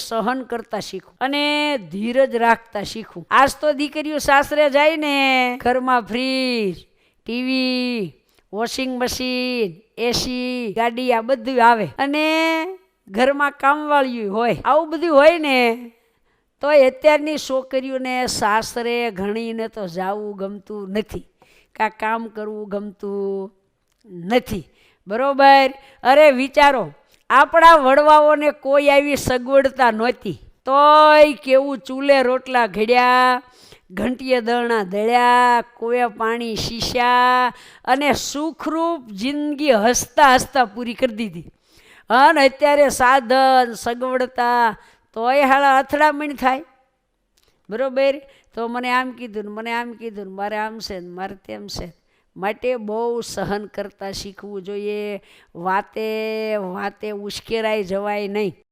સહન કરતા શીખું અને ધીરજ રાખતા શીખું. આજ તો દીકરીઓ સાસરે જાય ને, ઘરમાં fridge, TV, washing machine AC ગાડી આ બધું આવે અને ઘરમાં કામવાળી હોય. આવું બધું હોય ને, તો અત્યારની છોકરીઓને સાસરે ઘણીને તો જવું ગમતું નથી. કાં કામ કરવું ગમતું નથી. બરોબર? અરે વિચારો આપણા વડવાઓને કોઈ આવી સગવડતા નહોતી. તોય કેવું ચૂલે રોટલા ઘડ્યા, ઘંટીએ દળણા દળ્યા કોયા પાણી શીશ્યા અને સુખરૂપ જિંદગી હસતા હસતા પૂરી કરી દીધી. અને અત્યારે સાધન, સગવડતા, તોય હાળા અથડામણ થાય. બરોબર? તો મને આમ કીધું ને મને આમ કીધું ને મારે આમ છે ને મારે તેમ છે. માટે બહુ સહન કરતાં શીખવું જોઈએ. વાતે વાતે ઉશ્કેરાઈ જવાય નહીં.